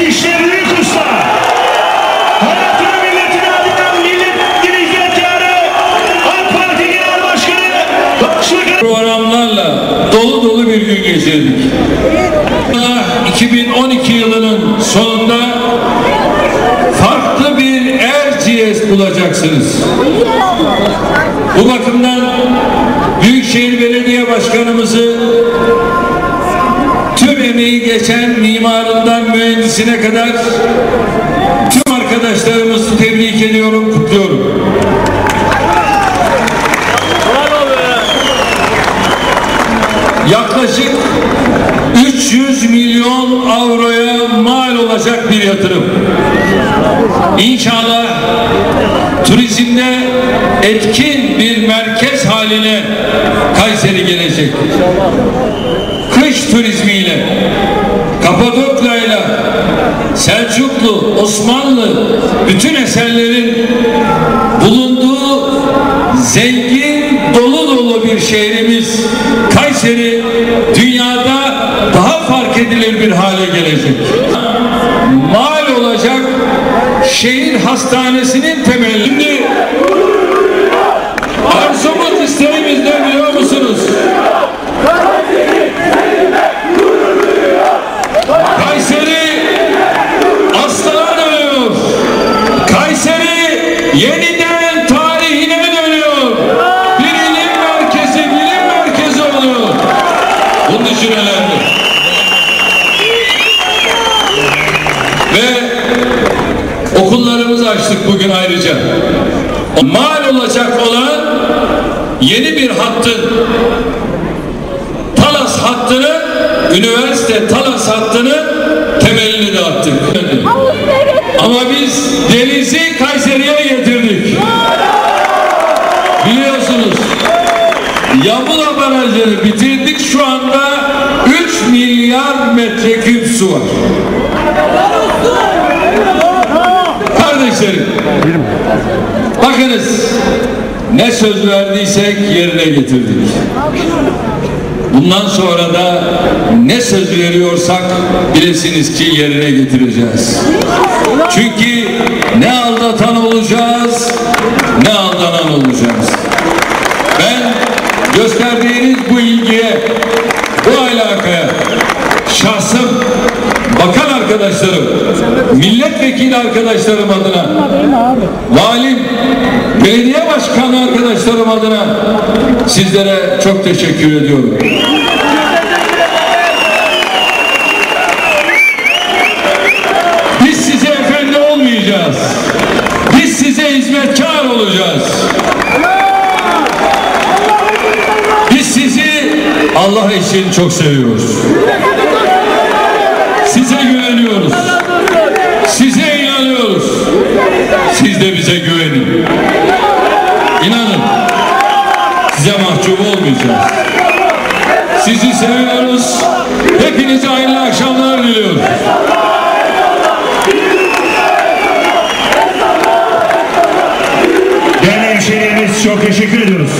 İşte büyük usta. Hayatını milletine adından millet gibi hizmetkarı. AK Parti Genel Başkanı. Programlarla dolu dolu bir gün geçirdik. Allah 2012 yılının sonunda farklı bir Erciyes bulacaksınız. Bu bakımdan Büyükşehir Belediye Başkanımızı emeği geçen mimarından mühendisine kadar tüm arkadaşlarımızı tebrik ediyorum, kutluyorum. yaklaşık 300 milyon avroya mal olacak bir yatırım. İnşallah turizmde etkin bir merkez haline Kayseri gelecek. Kış turizmiyle, Kapadokya'yla, Selçuklu, Osmanlı bütün eserlerin bulunduğu zengin dolu dolu bir şehrimiz Kayseri dünyada daha fark edilir bir hale gelecek. Mal olacak şehir hastanesinin temelini arzumuz isteğimiz ne biliyor musunuz? Kayseri aslan dönüyor. Kayseri yeniden tarihine dönüyor. Bir ilim merkezi, bilim merkezi oluyor. Bunu düşünelerdi. Ve okullarımızı açtık bugün ayrıca. Mal olacak olan yeni bir hattın Talas hattını, üniversite Talas hattını temelini de attık. Ama biz denizi Kayseri'ye getirdik. Biliyorsunuz Yamula Barajı'nı bitirdik şu anda 3 milyar metreküp su var. Kardeşlerim bakınız ne söz verdiysek yerine getirdik. Bundan sonra da ne söz veriyorsak bilesiniz ki yerine getireceğiz. Çünkü ne aldatan olacağız arkadaşlarım, milletvekili arkadaşlarım adına, valim, belediye başkanı arkadaşlarım adına sizlere çok teşekkür ediyorum. Biz size efendi olmayacağız. Biz size hizmetkar olacağız. Biz sizi Allah için çok seviyoruz. Size güveniyoruz. Size inanıyoruz. Siz de bize güvenin. İnanın. Size mahcup olmayacağız. Sizi seviyoruz. Hepinize hayırlı akşamlar diliyoruz. Değerli çok teşekkür ediyoruz.